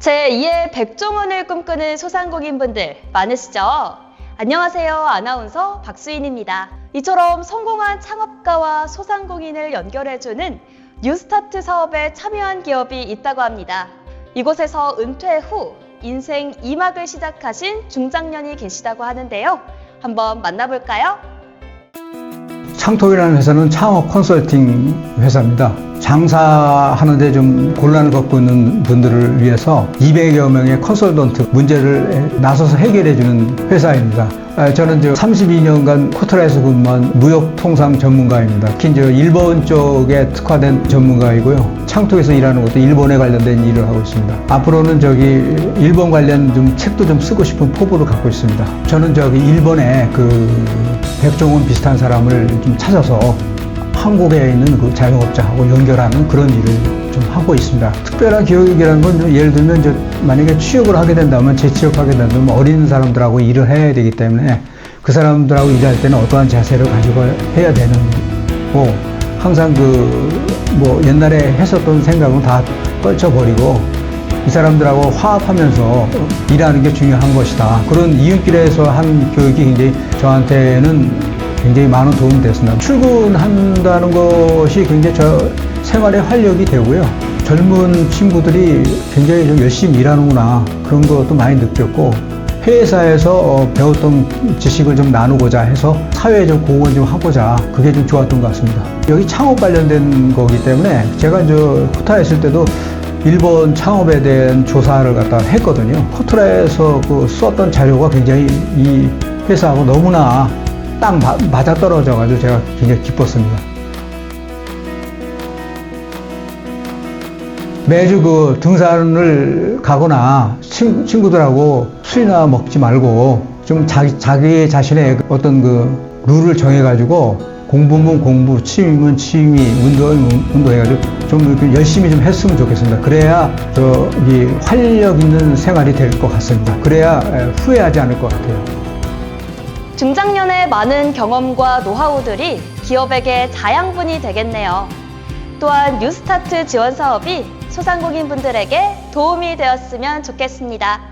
제2의 백종원을 꿈꾸는 소상공인분들 많으시죠? 안녕하세요. 아나운서 박수인입니다. 이처럼 성공한 창업가와 소상공인을 연결해주는 뉴스타트 사업에 참여한 기업이 있다고 합니다. 이곳에서 은퇴 후 인생 2막을 시작하신 중장년이 계시다고 하는데요. 한번 만나볼까요? 창톡이라는 회사는 창업 컨설팅 회사입니다. 장사하는데 좀 곤란을 겪고 있는 분들을 위해서 200여 명의 컨설턴트 문제를 나서서 해결해주는 회사입니다. 아, 저는 이제 32년간 코트라에서 근무한 무역통상 전문가입니다. 특히 이제 일본 쪽에 특화된 전문가이고요. 창톡에서 일하는 것도 일본에 관련된 일을 하고 있습니다. 앞으로는 저기 일본 관련 좀 책도 좀 쓰고 싶은 포부를 갖고 있습니다. 저는 저기 일본에 그 백종원 비슷한 사람을 좀 찾아서 한국에 있는 그 자영업자하고 연결하는 그런 일을 좀 하고 있습니다. 특별한 교육이라는 건 예를 들면 이제 만약에 취업을 하게 된다면 재취업하게 된다면 어린 사람들하고 일을 해야 되기 때문에 그 사람들하고 일할 때는 어떠한 자세를 가지고 해야 되는 거 항상 그 뭐 옛날에 했었던 생각은 다 떨쳐버리고 이 사람들하고 화합하면서 일하는 게 중요한 것이다. 그런 이웃길에서 한 교육이 굉장히 저한테는 굉장히 많은 도움이 됐습니다. 출근한다는 것이 굉장히 저 생활에 활력이 되고요. 젊은 친구들이 굉장히 좀 열심히 일하는구나. 그런 것도 많이 느꼈고, 회사에서 어, 배웠던 지식을 좀 나누고자 해서 사회에 좀 공헌 좀 하고자 그게 좀 좋았던 것 같습니다. 여기 창업 관련된 거기 때문에 제가 이제 있을 때도 일본 창업에 대한 조사를 갖다 했거든요. 코트라에서 그 썼던 자료가 굉장히 이 회사하고 너무나 딱 마- 맞아 떨어져가지고 제가 굉장히 기뻤습니다. 매주 그 등산을 가거나 친, 친구들하고 술이나 먹지 말고 좀 자기, 자기 자신의 어떤 그 룰을 정해가지고 공부면 공부, 취미면 취미, 운동은 운동 해가지고 좀 열심히 좀 했으면 좋겠습니다. 그래야 저기 활력 있는 생활이 될 것 같습니다. 그래야 에, 후회하지 않을 것 같아요. 중장년의 많은 경험과 노하우들이 기업에게 자양분이 되겠네요. 또한 뉴스타트 지원 사업이 소상공인 분들에게 도움이 되었으면 좋겠습니다.